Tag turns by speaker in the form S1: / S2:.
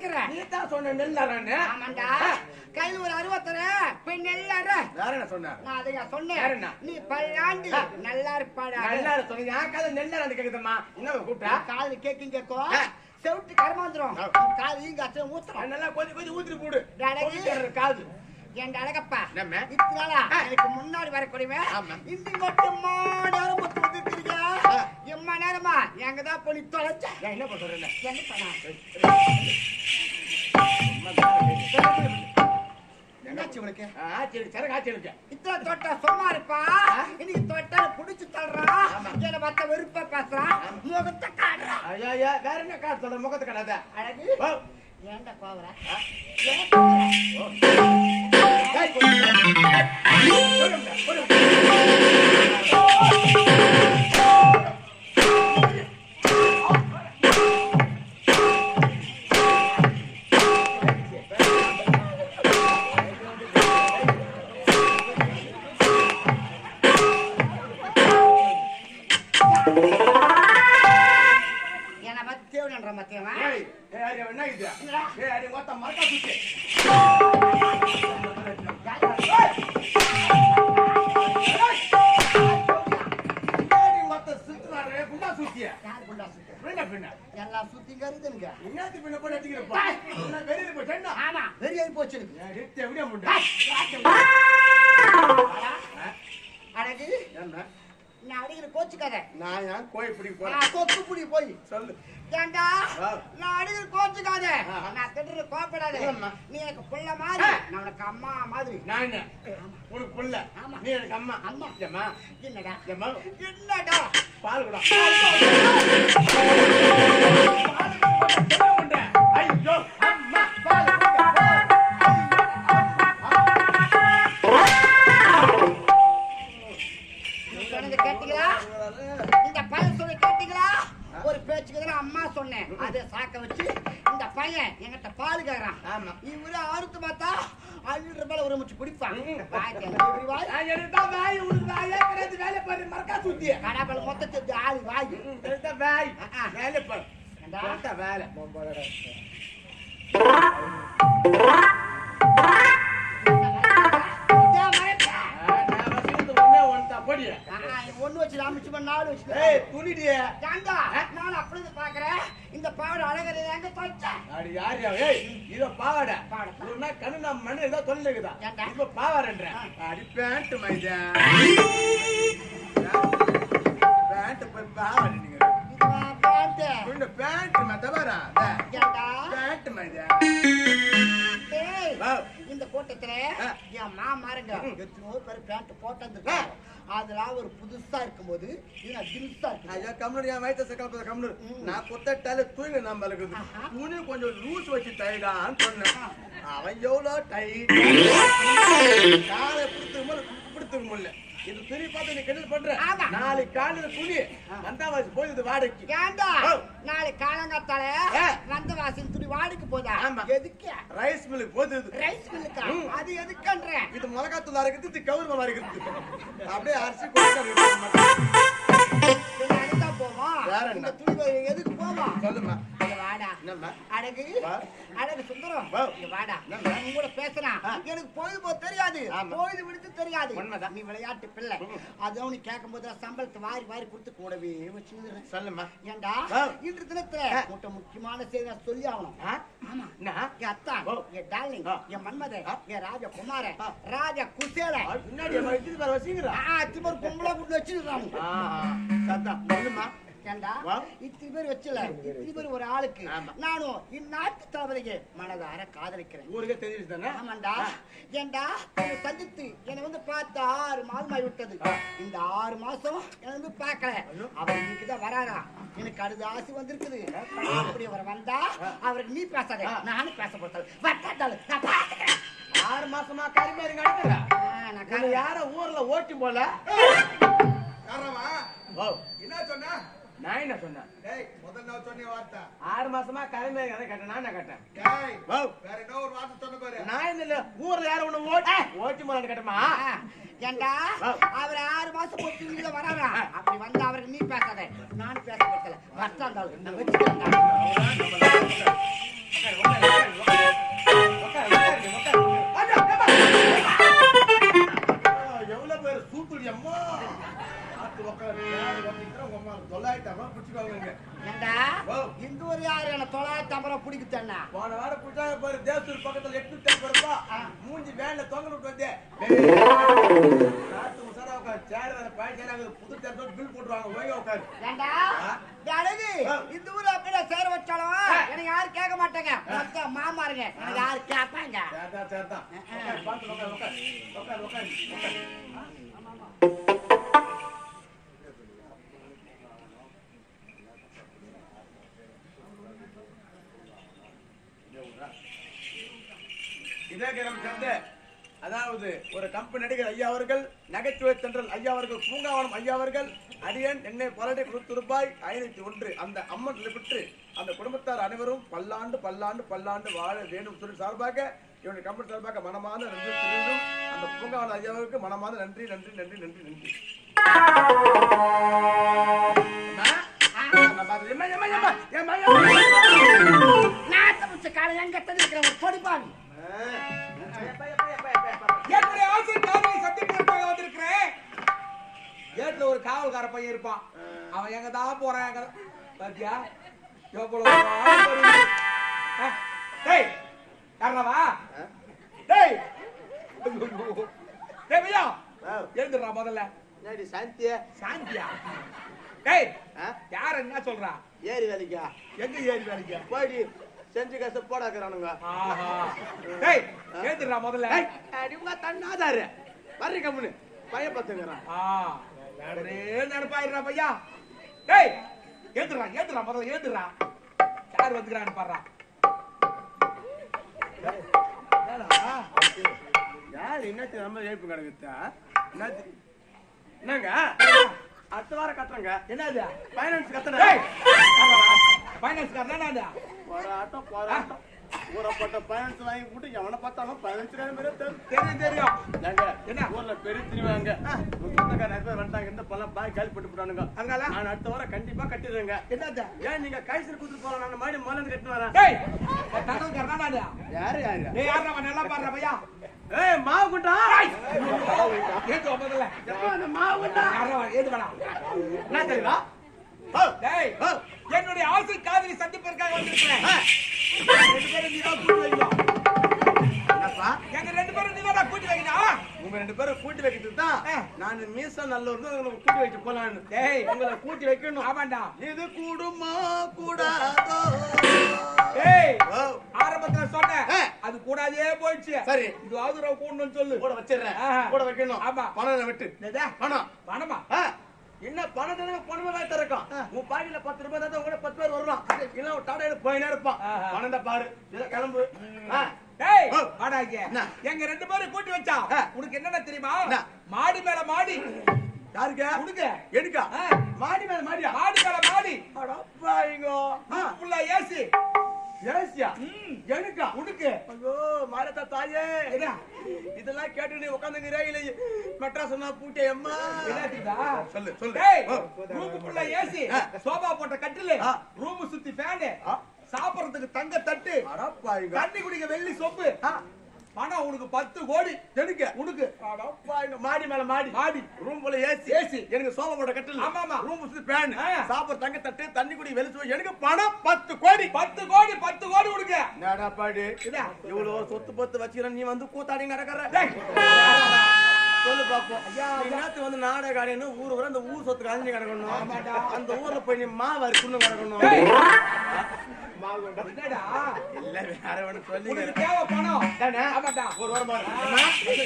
S1: அறுக்கிறேன்
S2: நீ தான் சொன்ன நெல்லாரன்னு
S1: ஆமாண்டா. கையில ஒரு அறுபத்தர போய் நெல்லாரு
S2: வேற என்ன சொன்ன?
S1: நான்
S2: வேற
S1: சொன்னேன்? நீ பல்லாண்டு நல்லா இருப்பாடா.
S2: நல்லார சொன்ன. என் கால நெல்லாரன்னு கேக்குதம்மா? என்ன கூப்பிட்டா?
S1: காதுல கேக்கும் கேட்கும்
S2: ஆ.
S1: செவிட்டு கருமாந்துரும் காது இங்க அச்சம் ஊத்துறோம்
S2: நல்லா கொஞ்சம் கொஞ்சம் ஊத்திட்டு போடு. காது.
S1: என் அழகப்பா?
S2: நம்ம?
S1: இத்தனாலா. எனக்கு முன்னாடி வரக்கூடியவன். இந்த மட்டுமா நேரம் பத்து எம்மா நேரமா? எங்க தான் போய் தொலைச்ச.
S2: என்ன பண்றேன்
S1: என்ன? பண்ணா? என்னாச்சு உனக்கு?
S2: ஆச்சு சரக்கு ஆச்சு இருக்கு
S1: இத்தனை தொட்டா சும்மா இருப்பா? இன்னைக்கு தொட்டா புடிச்சு தள்ளுறான். என்ன மத்த வெறுப்பா பேசுறான் முகத்தை காட்டுறான்
S2: ஐயா வேற என்ன காட்டு சொல்ற முகத்தை கடாத
S1: அழகு. ஏன்டா கோவர மத்தியமா
S2: ஏய், ஏய், என்ன இது? ஏய், அடி, மொத்தம் மரக்கா சுத்தி. ஏய், மொத்தம் சுத்துறாரு, குண்டா சுத்திய. பின்ன, பின்ன.
S1: எல்லாம் சுத்தி கருதுனுங்க
S2: என்னத்துக்கு பின்ன போய் அடிக்கிறப்பா? என்ன வெளியில போய் செண்டா?
S1: ஆமா வெறியாகி போச்சு
S2: நிறுத்து, எப்படியா முண்டா? என்ன?
S1: நான் அடிக்கிற கோச்சுக்காத
S2: நான் ஏன் கோழி பிடிக்க போறேன்?
S1: கொக்கு புடி போய்
S2: சொல்லு.
S1: ஏண்டா. நான் அடிக்கிற கோச்சுக்காத. நான் திட்டுற கோப்படாத. நீ எனக்கு புள்ள மாதிரி. நான் உனக்கு அம்மா மாதிரி
S2: நான் என்ன? உனக்கு புள்ள.
S1: ஆமா.
S2: நீ எனக்கு அம்மா.
S1: அம்மா.
S2: ஏம்மா?
S1: என்னடா
S2: ஏம்மா?
S1: என்னடா
S2: பால் குடா.
S1: இவரு அறுத்து பார்த்தா ஐநூறு ரூபாய் ஒரு முச்சு குடிப்பான்
S2: ம்.
S1: வாய்
S2: உனக்கு கிடையாது, வேலை பாரு, மரக்கா சுத்திய.
S1: கடாபல் மொத்தத்தை ஆளு வாய்
S2: வாய். வேலை பாரு. வேலை. ஒண்ணே
S1: வச்சு நாலு வச்சு
S2: துணிடியே.
S1: ஏண்டா நான் அப்படி பாக்குறேன் இந்த பாவடை அழகரை எங்க தொலைச்சேன்
S2: அடி யாருயா? ஏய், இதோ பாவாடை.
S1: பாவாடை.
S2: கண்ணு நம்ம மண்ணு ஏதோ தொல்லைக்குதா.
S1: ஏன்டா?
S2: இப்ப பாவாடைன்ற. அடி பேண்ட் மைதா. பேண்ட் போய் பாவாடை நீங்க. பேண்ட் மத்த பாரா.
S1: ஏண்டா கூட்டத்துல. என் மாமாருங்க எத்தனையோ பேர் பேண்ட் அதெல்லாம் ஒரு புதுசா இருக்கும்போது நான் தில்சா இருக்கு
S2: ஐயா, கம்முனு, என் வயித்தை சக்கரை கம்முனு.
S1: ம்.
S2: நான் கொத்தட்டால தூங்க
S1: ஆஹா.
S2: துணி கொஞ்சம் லூஸ் வச்சு தைடான்னு சொன்னேன். அவன் எவ்வளோ டைட் காலை பிடித்து பிடித்துக்க முடியல இது துணி பார்த்து நீ கிண்டல் பண்ற. நாளைக்கு காலையில துணி வந்தாவாசி போகுது வாடகைக்கு.
S1: ஏண்டா. நாளைக்கு காலங்காத்தால வாசல் துணி வாடிக்கு போதா?
S2: ஆமா.
S1: எதுக்கு?
S2: ரைஸ் மில்லுக்கு போகுது
S1: ரைஸ் மில்லுக்கா. அது எதுக்குன்றேன்
S2: இது மிளகாத்தூள் அரைக்கிறது இது கவுர்மா அரைக்கிறது. அப்படியே அரிசி கொடுக்க
S1: அடித்தா போவோம்.
S2: வேற என்ன?
S1: துணி எதுக்கு போவோம்?
S2: சொல்லுமா.
S1: வாடா. அழகு சுந்தரம் வாடா? நான் கூட பேசுறேன். எனக்கு பொழுது போக தெரியாது. பொழுது விடுத்து தெரியாது. நீ விளையாட்டு பிள்ளை. அதுவும் நீ கேட்கும் போது சம்பளத்தை வாரி வாரி கொடுத்து கூடவே வச்சு
S2: சொல்லுமா
S1: ஏண்டா. இன்று தினத்துல முக்கியமான செய்தி நான் சொல்லி ஆகணும்? ஆமா என் அத்தா. என் டார்லிங். என் மன்மதன்
S2: ஆ.
S1: என் ராஜகுமார
S2: ஆ.
S1: ராஜா குசேல திமர் கொண்டு
S2: சொல்லுமா
S1: ஏண்டா. இத்தனை பேர் வச்சல. இத்தனை பேர் ஒரு ஆளுக்கு. நானும் இந்நாட்டு தளபதிக்கு மனதார காதலிக்கிறேன்.
S2: ஊருக்கே தெரிஞ்சிச்சு தானே?
S1: ஆமாண்டா. ஏண்டா? சந்தித்து என்னை வந்து பார்த்து ஆறு மாதம் விட்டது. இந்த ஆறு மாசம் என்னை வந்து பார்க்கல. அவர் இன்னைக்கு தான் வராரா? எனக்கு அடுத்த ஆசை வந்திருக்குது அப்படி அவர் வந்தா அவருக்கு நீ பேசாத. நானும் பேச போட்டாள் வட்டாட்டாள் நான் பார்த்துக்கிறேன்.
S2: ஆறு மாசமா கரிமாரி நடக்கிற
S1: ஆ, நான்
S2: உன்னை
S1: காலையில
S2: யார ஊர்ல ஓட்டி போல
S3: காரணமா
S2: ஓ
S3: என்ன சொன்ன
S2: சொன்னேன்
S3: டேய் முதல் நான் சொன்ன வார்த்தை.
S2: ஆறு மாசமா கரிமாரி கதை கேட்டேன் நான் கேட்டேன்.
S3: டேய் வேற என்ன ஒரு வார்த்தை சொன்ன பாரு.
S2: நான் இல்ல ஊர்ல யார உன்னை ஓட்டி ஓட்டி போலான்னு கேட்டமா
S1: ஏண்டா. அவர் ஆறு மாசம் போட்டு இங்க வராரா அப்படி வந்து அவருக்கு நீ பேசாத. நான் பேச பத்தல நான் வச்சுக்கிறேன் இந்த ஒரு யாரு என்ன தொள்ளாயிரத்தி ஐம்பது ரூபா பிடிக்குத்தண்ணா
S2: போன வாரம் பிடிச்சாங்க பாரு தேவத்தூர் பக்கத்துல எட்நூத்தி ஐம்பது ரூபாய்
S1: ஆ.
S2: மூஞ்சி வேன்ல தொங்க விட்டு சேர் வேற புது பில் போட்டுருவாங்க. ஒழுங்கா உட்காரு.
S1: ஏண்டா? அழகு
S2: ஆ.
S1: இந்த ஊர்ல அப்படியே சேர வச்சாலும் எனக்கு யாரும் கேட்க மாட்டாங்க. மொத்தம் மாமாருங்க எனக்கு யாரு கேட்பாங்க.
S2: சேர்தான் சேர்தான்
S1: ஆ.
S2: உட்காரு, பார்த்து உட்காரு உட்காரு. உட்காரு உட்காரு சேர்ந்த அதாவது ஒரு கம்பெனி நடிகர் ஐயா அவர்கள் நகைச்சுவை தென்றல் ஐயா அவர்கள் பூங்காவனம் ஐயா அவர்கள் அடியன் என்னை பலடை கொடுத்து ரூபாய் ஐநூத்தி ஒன்று. அந்த அம்மன் பெற்று அந்த குடும்பத்தார் அனைவரும் பல்லாண்டு பல்லாண்டு பல்லாண்டு வாழ வேண்டும் சொல்லி சார்பாக இவனுடைய கம்பெனி சார்பாக மனமான நன்றி தெரிவித்தும் அந்த பூங்காவனம் ஐயாவுக்கு மனமான நன்றி நன்றி நன்றி நன்றி நன்றி. அம்மா, அம்மா, பாத்து,
S1: எங்க இருக்கிற ஒரு பொடிப்பாவி
S4: என்னுடைய ஆசை காதலை சந்திப்பதற்காக வந்திருக்கிறேன் ஏட்ல ஒரு காவல்கார பையன் இருப்பான் அவன் எங்க தான் போறான் எங்க பாத்தியா எவ்வளவு டேய் யாரவா டேய். டேய் பையா எழுந்துடுறா முதல்ல
S2: சாந்தியா
S4: சாந்தியா டேய்? யார் என்ன சொல்றா
S2: ஏறி வேலைக்கா
S4: எங்க ஏறி வேலைக்கு
S2: போடி செஞ்சு காசு போடாக்குறானுங்க
S4: டேய் எழுந்துடுறா முதல்ல.
S2: அடிமா தண்ணாதாரு வர்றி கம்முனு. பையன்
S4: ஒரே நினைப்பாயிடுறா பையா. டேய் ஏத்துறா ஏத்துறா முதல்ல ஏத்துறா யார் வந்துக்கிறான்னு பாடுறா
S2: யார் என்னச்சு? நம்ம எழுப்பு கிடக்குதா. என்னது என்னங்க? அடுத்த வாரம் கட்டுறங்க.
S4: என்னது?
S2: ஃபைனான்ஸ் கத்துறேன்
S4: ஃபைனான்ஸ் காரனா
S2: போராட்டம் போராட்டம். ஊறப்பட்ட ஃபைனான்ஸ் வாங்கி போட்டு எவனை பார்த்தாலும் பதினஞ்சு தெரியும்
S4: தெரியும். என்ன?
S2: ஊர்ல பெரிய திருவாங்க நிறைய பேர் வந்துட்டாங்க. இந்த பழம் பாய் காலி போட்டு போட்டானுங்க
S4: அதனால?
S2: நான் அடுத்த வாரம் கண்டிப்பா கட்டிடுறேங்க.
S4: என்னது?
S2: ஏன் நீங்க கைசல் குடுத்து போலாம் நான் மறுபடியும் முதல்ல இருந்து கட்டிட்டு வரேன். யாரு யாரு?
S4: டேய் யாரா அவன் நல்லா பாடுறா பையா?
S2: ஏய் மாவு குண்டா?
S4: ஏத்து
S2: அந்த மாவு குண்டா?
S4: யாரா ஏத்து வேணா
S2: என்ன தெரியுமா
S4: டேய். என்னுடைய ஆசை காதலி சந்திப்பதற்காக வந்திருக்கிறேன். ரெண்டு பேரும் நீ தான் கூட்டி வைக்கணும் எங்க ரெண்டு பேரும் நீ தான் கூட்டி வைக்கணும்
S2: உங்க ரெண்டு பேரும் கூட்டி வைக்கிறது தான். நான் மீச நல்ல ஒரு உங்களுக்கு கூட்டி வைக்க போலான்னு.
S4: டேய்.
S2: உங்களை கூட்டி வைக்கணும்.
S4: ஆமாண்டா.
S2: இது கூடுமா கூடாதோ? ஓ,
S4: ஆரம்பத்துல சொன்னேன். அது கூடாதே போயிடுச்சு.
S2: சரி.
S4: இது ஆதரவு கூடணும்னு சொல்லு.
S2: கூட வச்சிடுறேன். கூட வைக்கணும்.
S4: ஆமா.
S2: பணம் விட்டு? பணம்.
S4: பணமா?
S2: என்ன பணம் தானே பணமா தான் திறக்கும் உன் பாக்கெட்ல பத்து ரூபாய் தான் உங்க பத்து பேர் வருவான். இல்ல ஒரு டாடா போயினே இருப்பான். பணம் தான் பாரு. இதை கிளம்பு?
S4: எங்க ரெண்டு பேரும் கூட்டி வச்சா. உனக்கு என்னென்ன தெரியுமா? மாடி மேல மாடி.
S2: யாருக்க?
S4: உனக்கு.
S2: எடுக்கா. மாடி மேல மாடியா?
S4: மாடி மேல மாடி.
S2: அடப்பாயிங்கோ
S4: ஃபுல்லா ஏசி
S2: ஏசியா
S4: ம்.
S2: எனக்கா
S4: உனக்கு
S2: ஐயோ மாரதா தாயே
S4: என்ன
S2: இதெல்லாம் கேட்டு நீ உட்காந்துங்கிற இல்ல மெட்ராஸ் சொன்னா பூட்டே அம்மா? சொல்லு சொல்லு
S4: டேய்
S2: ஓ.
S4: ரூம் ஃபுல்லா ஏசி. சோபா போட்ட கட்டிலு
S2: ஆ.
S4: ரூம் சுத்தி ஃபேனு. சாப்பிடுறதுக்கு தங்க தட்டு தண்ணி குடிக்க வெள்ளி சொப்பு
S2: ஆ.
S4: பணம் உனக்கு பத்து கோடி
S2: எடுக்க
S4: உனக்கு
S2: மாடி மேல மாடி
S4: மாடி
S2: ரூம் போல ஏசி
S4: ஏசி.
S2: எனக்கு சோபா போட்ட கட்டில்
S4: ஆமா, ஆமா.
S2: ரூம் சுத்தி ஃபேன். சாப்பிட தங்க தட்டு தண்ணி குடி வெளிச்சு எனக்கு பணம் பத்து கோடி
S4: பத்து கோடி பத்து கோடி உனக்கு
S2: பாடு
S4: என்ன?
S2: இவ்வளவு சொத்து பத்து வச்சுக்கிற நீ வந்து கூத்தாடி நடக்கிற. சொல்லு பாப்போம். நீ நேத்து வந்து நாடக ஆடினு ஊர் வர அந்த ஊர் சொத்துக்கு அழிஞ்சு கிடக்கணும். அந்த ஊர்ல போய் நீ கிடக்கணும். மாவு வேண்டாம்.
S4: என்னடா?
S2: இல்ல வேற ஒண்ணு சொல்லி
S4: தேவை பணம்.
S2: தானே?
S4: ஆமாடா.
S2: ஒரு வாரம்.